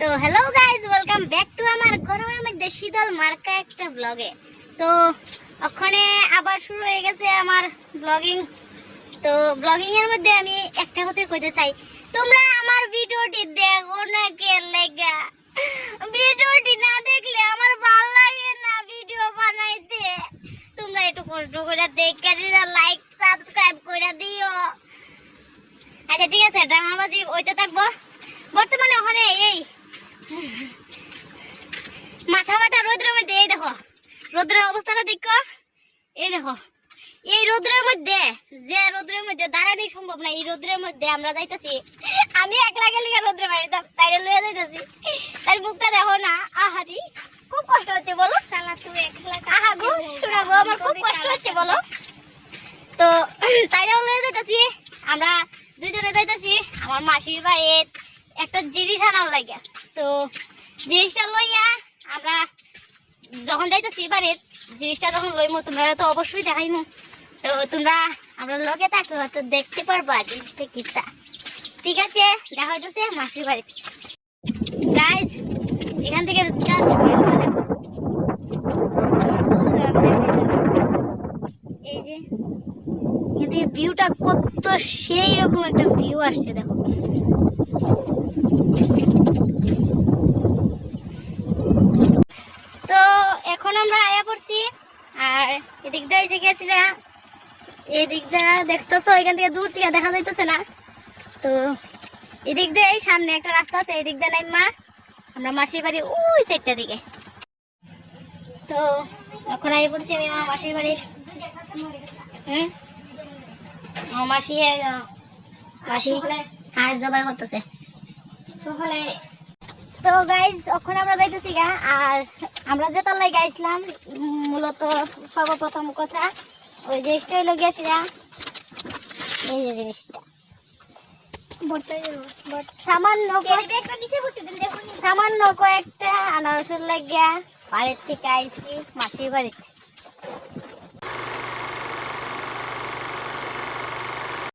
তো hello guys welcome back to আমার গরমের মধ্যে শীতল মার্কা একটা ব্লগে তো ওখানে আবার শুরু হয়ে গেছে আমার ব্লগিং তো ব্লগিং এর মধ্যে আমি একটা কথাই কইতে চাই। তোমরা আমার ভিডিওটি দেখো না কে লেগা? ভিডিওটি না দেখলে আমার ভালো লাগে না ভিডিও বানাইতে। তোমরা একটু কষ্ট করে দেখে দিও লাইক সাবস্ক্রাইব করে দিও। আচ্ছা ঠিক আছে, ড্রামাবাজি, ওইতে থাকব। বর্তমানে ওখানে এই মাথা মাথা রোদ্রের মধ্যে এই দেখো। রোদ্রের অবস্থাটা দেখো। এই দেখো। এই রোদ্রের মধ্যে যে রোদ্রের মধ্যে দাঁড়ানি সম্ভব না এই রোদ্রের মধ্যে আমরা যাইতেছি। আমি একলা গেলে রোদ্রে বাইরে লয়ে যাইতেছি। তার মুখটা দেখো না আহারি খুব কষ্ট হচ্ছে বলো। আহা গো শোনা গো আমার খুব কষ্ট হচ্ছে বলো। তো তাইরাও লয়ে যাইতেছি। আমরা দুজনে যাইতেছি। আমার মাসির বাড়ির একটা জিনিস আনার লাগে। তো জিনিসটা লইয়া আমরা যখন যাইতেছি বাড়ির, জিনিসটা যখন লইমো, তোমরা তো অবশ্যই দেখাইমো। তো তোমরা আমরা লগে থাকো, তো দেখতে পারবা জিনিসটা কিটা। ঠিক আছে, দেখা হইতেছে মাসির বাড়িতে গাইজ এখান থেকে জাস্ট ভিউটা দেখো। কত এই যে, এখান থেকে ভিউটা কত সেই রকম একটা ভিউ আসছে, দেখো তো এখন আমরা আয়া পড়ছি আর এদিক দিয়ে এসে গেছি এদিক দিয়ে দেখতেছো, এখান থেকে দূর থেকে দেখা যাইতেছে না। তো এদিক দিয়ে সামনে একটা রাস্তা আছে, এদিক দিয়ে নাই মা আমরা মাসির বাড়ি ওই সাইডটা দিকে। তো এখন আই পড়ছি আমি আমার মাসির বাড়ি। হুম? আমার মাসি মাসি হাড় জবাই করতেছে। সকালে তো গাইজ এখন আমরা যাইতেছি গা আর আমরা যে তলায় গাইছিলাম মূলত সর্বপ্রথম কথা ওই জিনিসটা হইল গেছিলা এই যে জিনিসটা। সামান্য সামান্য কয়েকটা আনারসের লাগিয়া বাড়ির থেকে আইছি মাসির বাড়িতে।